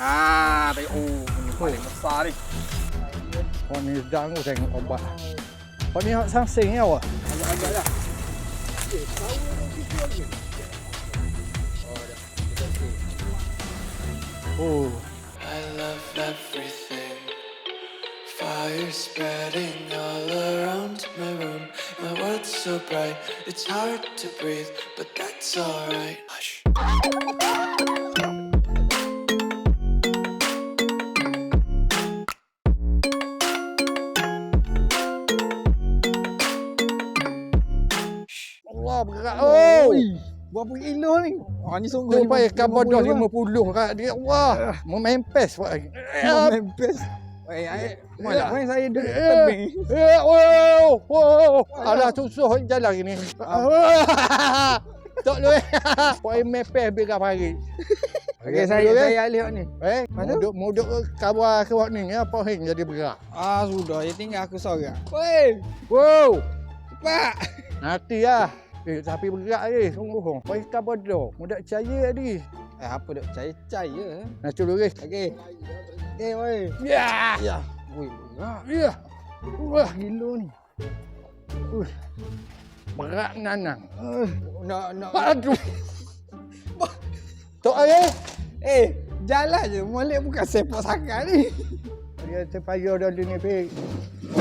Ah, tengok. Oh, ini paling besar ni. Oh ni sedang aku tengok obat. Oh ni hak sangsing ya awak? Agak-agak dah. Oh. I love everything. Fire spreading all around my room. My world's so bright, it's hard to breathe, but that's alright. Hush. Bergerak. Oh. Berapa kilo ni? Ah, ni sungguh. Dia payah kabar dah lima 50 kat dia. Wah, memempes pak. puluh. Mempes. Eh, eh, malah main saya duduk Eh, tebing. eh, wow, wow. Alah susah jalan ni. Tak boleh. Pak mempes biar pagi. Okey, saya saya alih ni. Eh, Mana? muduk muduk kabar ke wak ni apa hing jadi bergerak. Ah, sudah. Ya tinggal aku seorang. Woi, Wow. cepat. Nanti lah. Eh, tapi bergerak ni, sungguh. Payah kabar dah. Mudak percaya tadi. Eh, apa dak percaya? Percaya. Nanti lurus. Okey. Okey, woi. Ya. Ya. Woi, berat. Ya. Wah, Kilo ni. berat nanang. Eh, nak nak. Aduh. Tok ayah. Eh, jalan je. Molek bukan sepak sangat ni. Dia terpayah dah ni pek.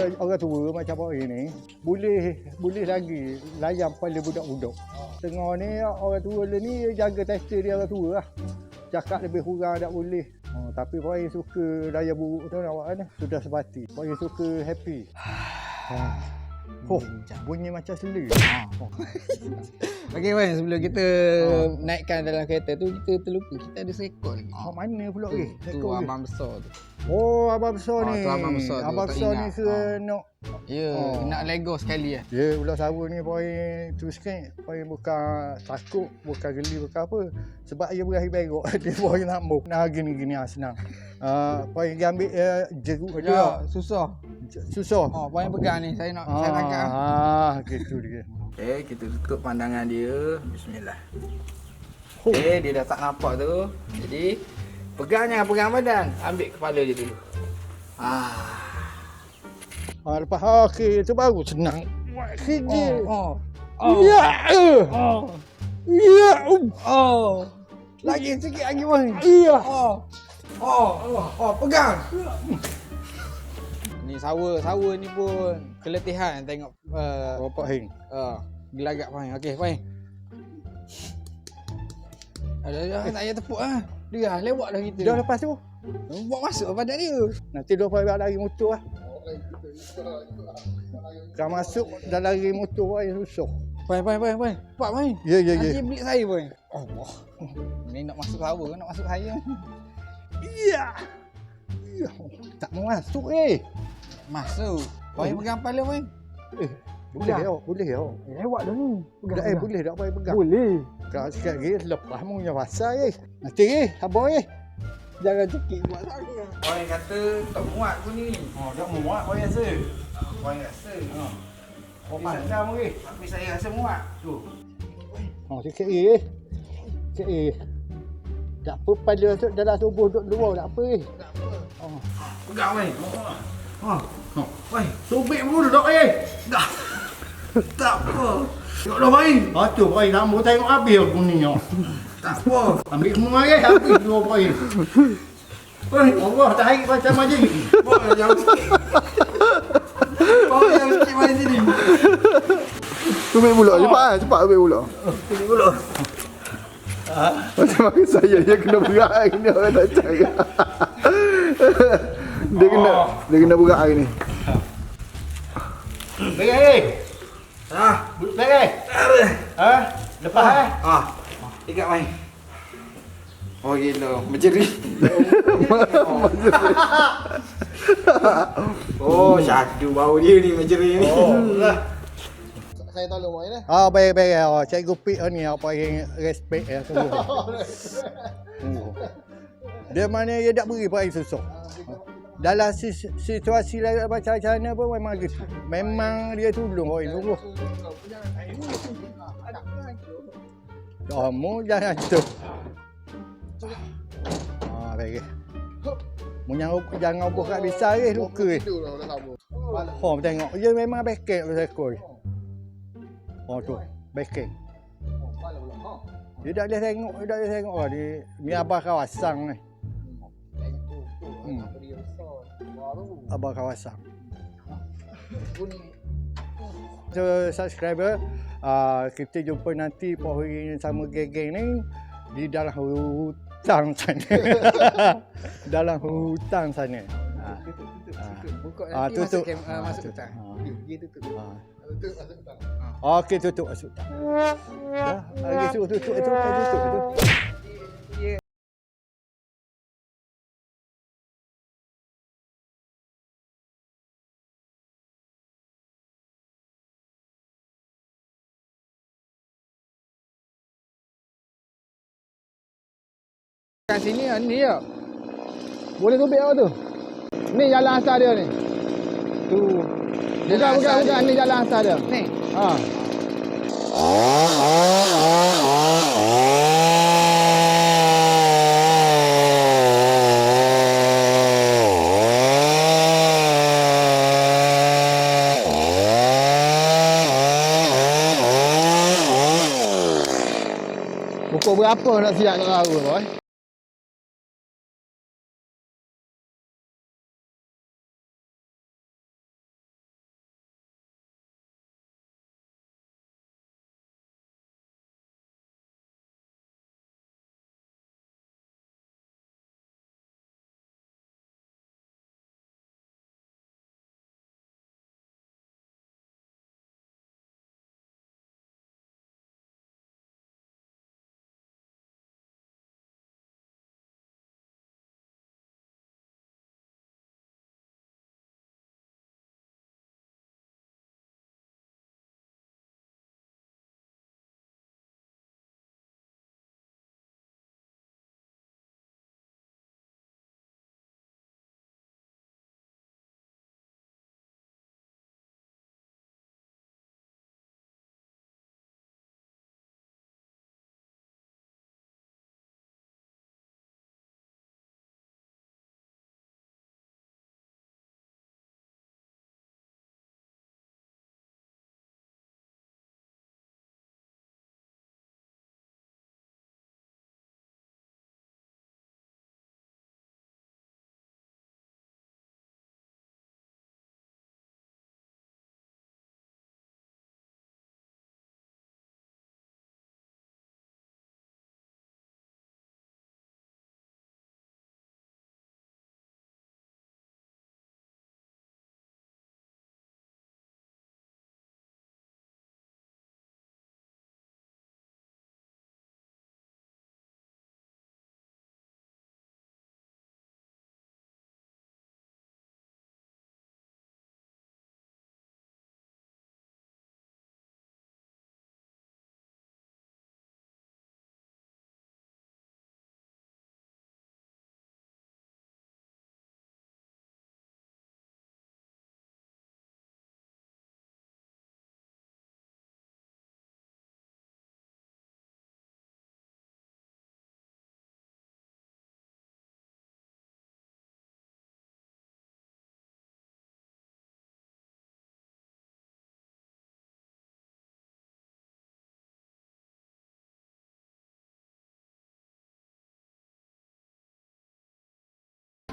Orang, orang tua macam apa ini boleh boleh lagi layan pada budak-budak. Tengah ni orang tua dia ni jaga tester dia orang tua lah. Cakap lebih kurang tak boleh. Oh, tapi Pak suka raya buruk tu nak buat kan. Sudah sepati. Pak suka happy. Oh, bunyi macam selu. Okey, Wan. Sebelum kita naikkan dalam kereta tu, kita terlupa. Kita ada seekor lagi. Kat mana pula ke? Tu Ekor ke? abang besar tu. Oh, abang besar Ah, ni. tu abang besar tu, Abang besar ni Ah. nak Ya, Oh. nak Lego sekali lah. Ya, ular sawa ni poin teruskan poin bukan takut, bukan geli, bukan apa. Sebab dia berakhir berok. dia poin nak mau. Nah gini gini ah senang. Ah poin dia ambil uh, jeruk dia. Ya, susah. Susah. Oh, poin pegang ni. Saya nak saya tangkap. Ah. Ah, gitu dia. Okay, kita tutup pandangan dia. Bismillah. Oh. Okay, dia dah tak nampak tu. Jadi, pegangnya pegang badan. Ambil kepala dia dulu. Ah. Ah, lepas ah, okey, itu baru senang. Buat kerja. Oh, oh. Ya. eh. Oh. Ya. um, Oh. Lagi sikit lagi, Wan. Ya. Oh. Oh, oh, oh, pegang. Ni sawa, sawa ni pun keletihan tengok uh, Bapak hing. uh, gelagak Wan. Okey, Wan. Ada dah tak payah tepuk ah. Dia dah lewat dah kita. Dah lepas tu. buat masuk badan dia. Nanti dia poin lari motor lah. Kalau masuk dah lari motor poin susah. Wan, Wan, Wan, Wan. Cepat Wan. Ya, ya, Nanti ya. belik saya pun. Allah. Ni nak masuk sawa ke nak masuk saya? Ya. Ya. Tak mau masuk eh. Masuk. Wan pegang kepala Wan. Eh, boleh ya, boleh ya. Lewat dah ni. Dah eh boleh tak boleh pegang. Boleh. Kalau sikit lagi lepas mu punya pasal eh. Nanti eh, abang eh. Jangan cekik buat saya. Orang kata tak muat pun ni. Oh, tak muat kau rasa. Orang rasa. Ha. Oh, pandang mu eh. Tapi saya rasa muat. Tu. Oh, sikit eh. Sikit eh. Tak apa pada dalam tubuh duduk luar tak apa eh. Oh. Pegang wei. Ha. Ha. Wei, Sobek mu duduk eh. dah. tak apa. Tengok dah main. Ha tu boy nak mau tengok habis aku ni yo. Tak apa. Ambil semua eh habis dua boy. Oi, Allah tarik macam macam ni. Bawa jauh sikit. Bawa jauh sikit main sini. Tu ambil pula cepat ah, cepat ambil pula. Sini dulu. Macam mana saya dia kena berat hari ni orang tak cakap. Dia kena dia kena berat hari ni. Baik eh. Ha. Baik eh. Ha? Lepas eh. Ah. Ikat main. Oh gila, menjeri. oh, syadu bau dia ni menjeri ni. Oh, lah. Saya tolong Wan eh. Ah baik baik oh, cikgu pik ni apa yang respect ya semua. Oh. Dia mana dia tak beri pai susah. Dalam situasi lain macam mana pun memang dia, memang dia tolong oi sungguh. Kamu jangan tu. Ah baik. Menyanggup jangan buka bisa eh luka. eh. Dah lama. Oh tengok dia memang backing tu sekol. Oh tu backing. Dia tak boleh tengok, dia tak boleh tengok. Dia ni abah kawasan ni. Hmm. Abah kawasan. So subscriber, uh, kita jumpa nanti pohon sama geng-geng ni di dalam hutan sana. dalam hutan sana. Ha. Buka Ah, nanti tutup. masuk kem, ah, Ah, masuk tutup. hutan. Ah. Dia- Dia tutup. Ha. Okey tutup masuk hutan. Dah, lagi suruh tutup tu, kan tutup Kat sini ah, ni ya. Boleh tubik apa tu? Ni jalan asal dia ni. Tu. Bukan bukan bukan ni jalan asal dia. Ni. Ha. Pukul berapa nak siap tak tahu boy.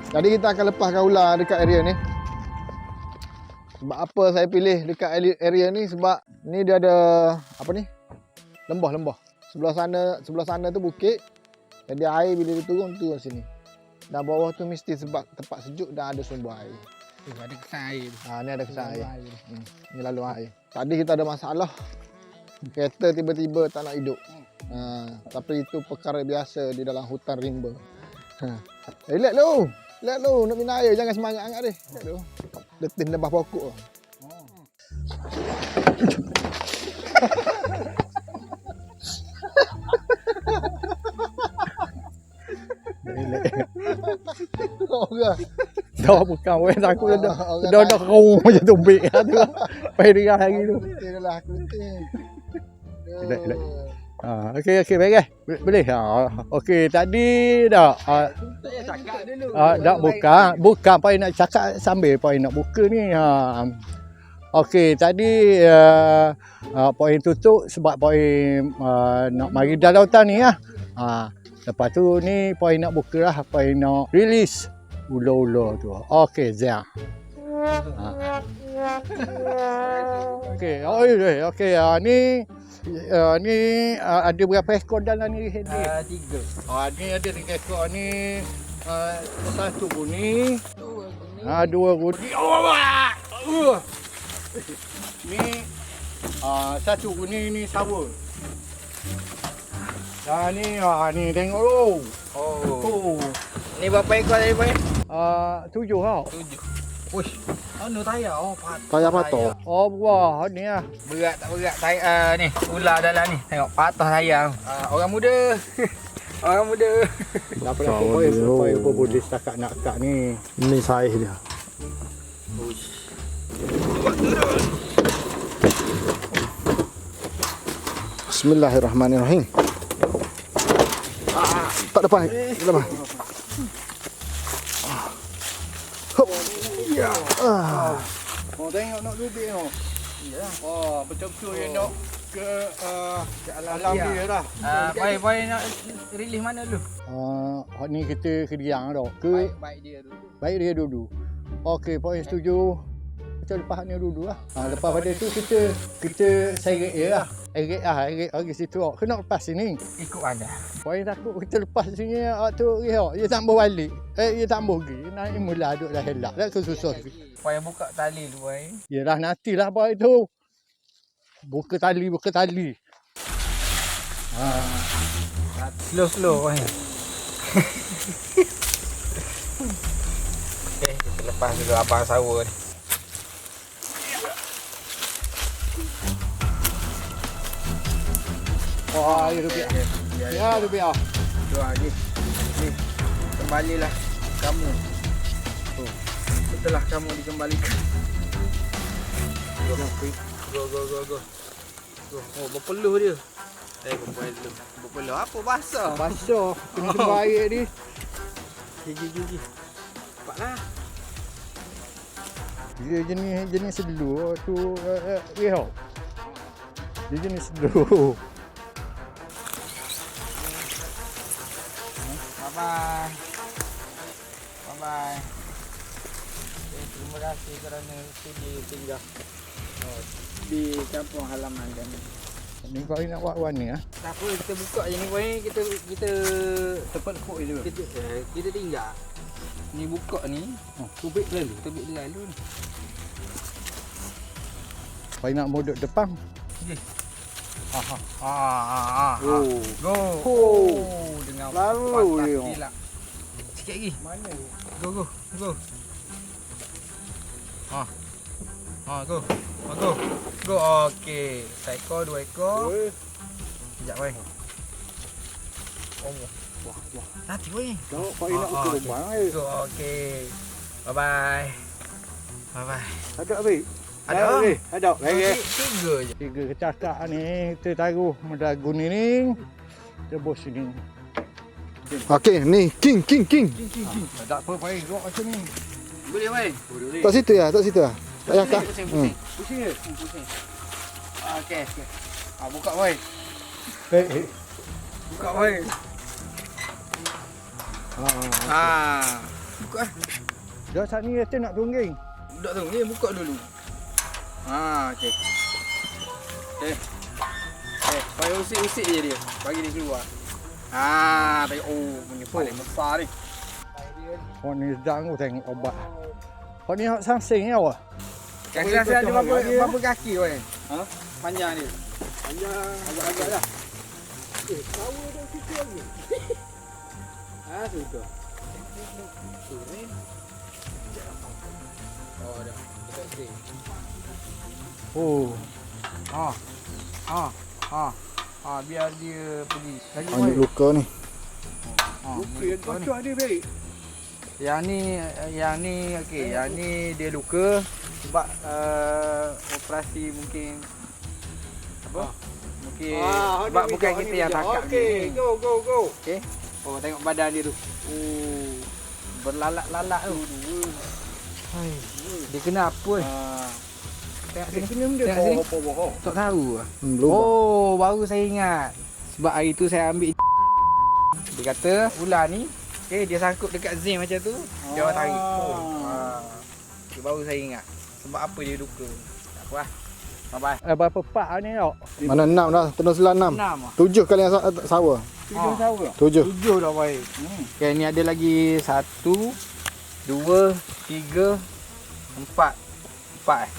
Jadi kita akan lepaskan ular dekat area ni. Sebab apa saya pilih dekat area- ni sebab ni dia ada apa ni? Lembah-lembah. Sebelah sana sebelah sana tu bukit. Jadi air bila dia turun turun sini. Dan bawah tu mesti sebab tempat sejuk dan ada sumber air. Tu ada kesan air. Ha ni ada kesan air. Hmm, ni lalu air. Tadi kita ada masalah. Kereta tiba-tiba tak nak hidup. Ha, tapi itu perkara biasa di dalam hutan rimba. Ha. Eh, lihat lu. Lihat lu nak minum air jangan semangat sangat deh. Lihat lu. Letin lebah pokok. Orang. Dah bukan orang takut dah. Orang Dah dah kau macam tumbik tu. Pai dia hari tu. Dia dah lah aku. Elak, elak. Ha, okey okey baik eh. Boleh, boleh. Ha, okey tadi dah ha, ha, nak buka, buka apa nak cakap sambil apa nak buka ni. Ha. Okey tadi uh, uh, poin tutup sebab poin uh, nak mari dah lautan ni lah. Ha. Lepas tu ni poin nak buka lah, poin nak release ular-ular tu. Okey, Zia. Ha. Okey, okey, okey. Uh, ni uh, ni uh, ada berapa ekor dalam ni? Ah, tiga. Ah, ni ada tiga ekor ni. Uh, satu ni. Ah, dua kuning. Oh, wah! Uh. Ni ah, satu kuning ni sawo. Ah, ni ah, ni tengok lu. Oh. Oh. Ni berapa ekor tadi, Boy? Ah, tujuh tau. Tujuh. Uish. Anu tayar. Oh, pat. Tayar patah. Oh, wah, ni ah. Berat tak berat tayar uh, ni. Ular dalam ni. Tengok patah tayar. Uh, orang muda. orang muda. Tak apa Tahu poin poin apa boleh setakat nak kat ni. Ni saiz dia. Bismillahirrahmanirrahim. Ah, tak depan. Tak depan. Ya. Ah. Oh, tengok nak lebih tengok. Ya. Oh, betul-betul yang nak ke uh, ke alam, alam dia dah. Uh, Boy, Boy nak release mana dulu? Ah, uh, ni kita kediang dah. Ke Baik, baik dia dulu. baik dia dulu. Okey, poin setuju. Kita lepas ni dulu lah. Ha, lepas pada tu kita kita seret dia lah. Eret lah, eret lagi situ. Oh. Kena lepas sini. Ikut anda. Poin takut kita lepas sini ah, tu dia, dia tak mau balik. Eh, dia tak mau pergi. Naik mula duduk dah helak. Dah kesusah sikit. Boy buka tali dulu, Boy. Yelah nantilah boy tu. Buka tali, buka tali. Slow, slow, Boy. Okay, kita lepas dulu abang sawa ni. Wah, ya rupiah. Ya rupiah. Doa ni. Ni. Kembalilah kamu. Oh. Setelah kamu dikembalikan. Go, go, go, go, go. Go. Oh, berpeluh dia. Eh, berpeluh. Berpeluh apa bahasa? Basah. Kena kena air ni. Gigi, gigi. Cepatlah. Dia jenis jenis sedulur tu uh, uh, ya. Dia jenis Bye-bye. Bye-bye. Okay, terima kasih kerana sudi tinggal oh, di kampung halaman kami. Ni kau nak buat warna ah. Tak apa, kita buka je ni boy. Kita kita Tepat kok je. kita, eh, kita tinggal. Ni buka ni, Oh, tubik lalu. tubik lalu ni. Kau nak modok depan. Ah ah ah. ah. Oh. Go. Oh. dengan Lalu patah dia. kilat. Sikit lagi. Mana? Go go go. Ha. Ha go. Ha go. Go okey. Seekor dua ekor. Sekejap boy. Oh. Wah, wah. Nanti boy. Kau kau Ah, nak ah, ukur okey. rumah eh. Go okey. Bye bye. Bye bye. Ada abi. Ada. Ada. Ada. Lagi. Tiga je. Tiga kecakak ni kita taruh mendagu ni ni. Tebus sini. Okey, ni king king king. Tak apa baik rock macam ni. Boleh boy. Tak situ ya, tak situ ya. Tak payah kah? Pusing Hmm. pusing. Pusing ke? Pusing. Ah, Okey okey. Ah buka boy. Eh, eh. Buka boy. Ah. Ah. Buka. Dah saat ni kita nak tungging. Budak tu, ni buka dulu. Ha, okey. Eh. Eh, payah usik-usik je dia. Bagi dia keluar. Ha, tengok. Oh, punya paling besar ni. Kau ni sedang aku tengok obat. Kau ni hak sangsing ya wah. Kaki rasa ada berapa, kaki kau ni? Ha? Panjang dia. Panjang. Agak-agak dah. Eh, tahu dah situ lagi. Ha, situ. Oh, dah. Dekat sini. Oh. Ha. Ha. Ha. Ha, biar dia pergi. Lagi Ambil luka ni. Ha, Luka yang luka ni. baik. Yang ni yang ni okey, yang ni dia luka sebab uh, operasi mungkin apa? Okey. Ah, Sebab ni bukan kita ni yang tangkap Okey, ni. go go go. Okey. Oh, tengok badan dia tu. Oh. Berlalak-lalak tu. Hai. Dia kena apa? ni? Ah. Tengok sini. Senyum dia. Tengok sini. Bohong, bohong. Tak tahu. ah. Hmm. Oh, baru saya ingat. Sebab hari tu saya ambil dia kata ular ni Okay, dia sangkut dekat Zim macam tu Dia orang tarik oh. ha. Dia baru saya ingat Sebab apa dia duka Tak apa lah Bye-bye Eh, berapa pak ni tau? Mana enam dah. Peninsula enam. Enam lah Tujuh kali yang sa- sawa. Tujuh Ah. sawa. Tujuh. Tujuh dah baik Hmm. Okay, ni ada lagi Satu Dua Tiga Empat Empat eh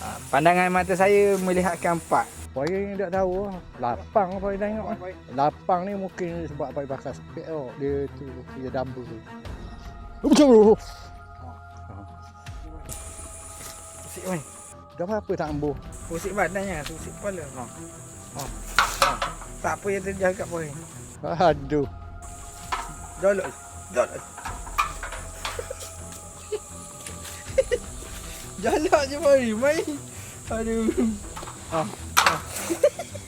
ha, Pandangan mata saya melihatkan empat Saya ni tak tahu lah. Lapang apa dia tengok. lah. Lapang ni mungkin sebab apa pasal spek tau. Dia tu dia dumble tu. Macam tu. Pusing man Dah apa tak ambuh? Pusing badannya Pusing kepala ha. Ha. Ha. Tak apa yang terjadi kat poin Aduh. Dolok. Dolok. Jalak je mari, mai. Aduh.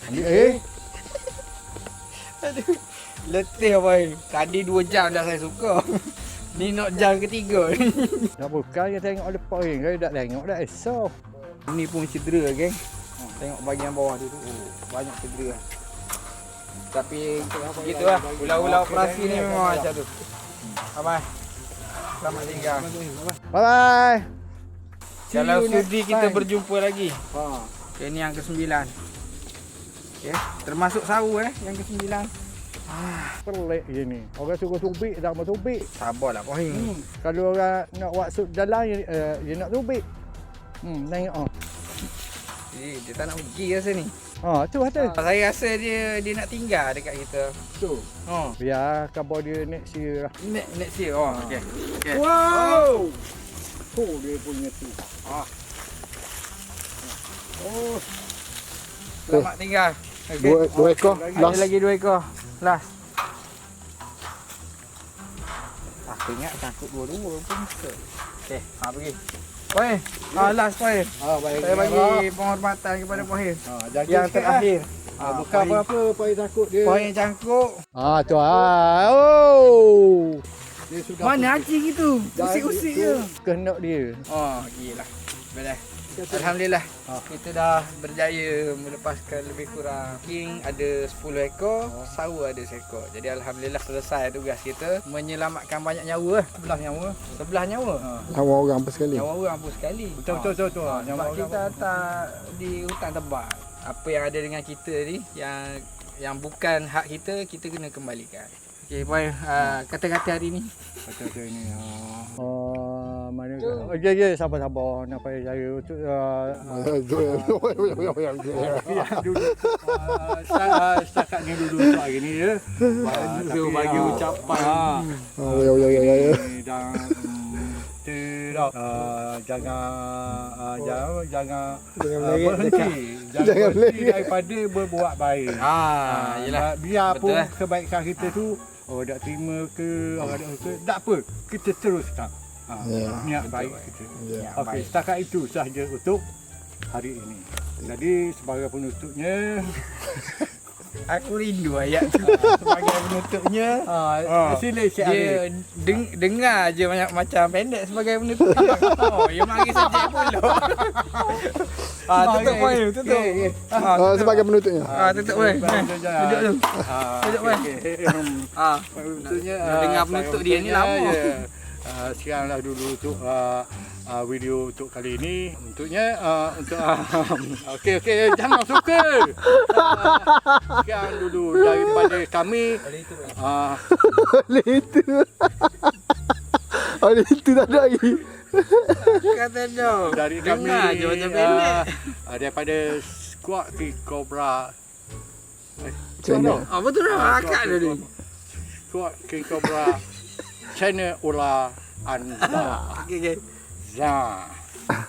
Ambil eh. Aduh. Letih mai. Tadi 2 jam dah saya suka. Ni nak jam ketiga ni. Dah bukan dia tengok lepas ni. Dia tak tengok dah esok. Ni pun cedera geng. Tengok bahagian bawah dia tu. Oh, banyak cedera. Tapi gitulah. Ular-ular operasi ni memang macam tu. Abang. Selamat tinggal. Bye bye. Kalau you next sudi kita time. berjumpa lagi. Ha. Okay, ni yang ke-9. Okay, termasuk sawu eh yang ke-9. Pelik je ni. Orang suruh tubik tak mau tubik. Sabarlah Pohing. Hmm. Kalau orang nak buat sup dalam dia, uh, dia nak tubik. Hmm, tengok ah. Eh, dia tak nak pergi rasa ni. Ha, tu ada. Ah, saya rasa dia dia nak tinggal dekat kita. Tu. Oh. Biar khabar dia next year lah. Next, next year. Oh, okey. Okay. Wow. Tu dia punya tu. Oh. Selamat tinggal. Okay. Dua, dua ekor. lagi. Ada Last. lagi dua ekor. Last. Aku ingat takut dua-dua pun. Okey, ha pergi. Poin. Ah last poin. Ha, baik. Saya bagi penghormatan kepada Poin. ha, jaga Yang sikit lah. terakhir. Ha, bukan apa-apa Poin takut dia. Poin cangkuk. Ha, tu ah. Oh. Dia sudah Mana Haji gitu? Usik-usik je. Kehendak dia. Oh, gila. Baiklah. Alhamdulillah. Ha. Kita dah berjaya melepaskan lebih kurang king ada 10 ekor, sawa ada seekor. Jadi alhamdulillah selesai tugas kita menyelamatkan banyak nyawa. Sebelah nyawa. Sebelah nyawa. Ha. Nyawa orang apa sekali. Nyawa orang pun sekali. Betul betul betul betul. Ha, sebab orang- kita tak di hutan tebal. Apa yang ada dengan kita ni yang yang bukan hak kita kita kena kembalikan. Okey, boy, uh, kata-kata hari ni. Betul betul ni. Ha. Oh, mana ke? Oh, ya ya sabar sabar nak payah saya untuk uh, uh, setakat ni dulu untuk hari ni ya. Tapi bagi ucapan ya ya ya ya. ya. dan mm, tidak uh, jangan uh, jangan jangan Jangan uh, melengit berhenti jangan, Jangan berhenti daripada berbuat baik. Ah, yelah. Ah, biarpun Betul lah. kebaikan kita tu orang tak terima ke orang tak ke tak apa kita teruskan. Ha, Ya. niat baik kita. Ya. Okey, setakat itu sahaja untuk hari ini. Jadi sebagai penutupnya Aku rindu ayat tu. Sebagai penutupnya ah Ah. sila Cik dia deng, dengar je banyak macam pendek sebagai penutup. oh, dia mari saja pula. ah, tutup poin, tutup. Okey, okey. Ah, Ah, sebagai penutupnya. ah, tutup poin. Duduk je. Duduk tu. Ah, Duduk, okey, Wan. okey. Hmm. Ah, Maksudnya Nak dengar penutup dia ni lama. Ya. Uh, sekaranglah dulu untuk uh, uh, video untuk kali ini untuknya uh, untuk uh, okey okey jangan suka. Uh, sekarang dulu daripada kami uh, Oleh itu. Oleh itu tak ada lagi. kata dia. dari kami uh, daripada squad King Cobra Channel. Ah, betul lah akak ni. Squad King Cobra channel Ula Anda. Okey, okey. Yeah.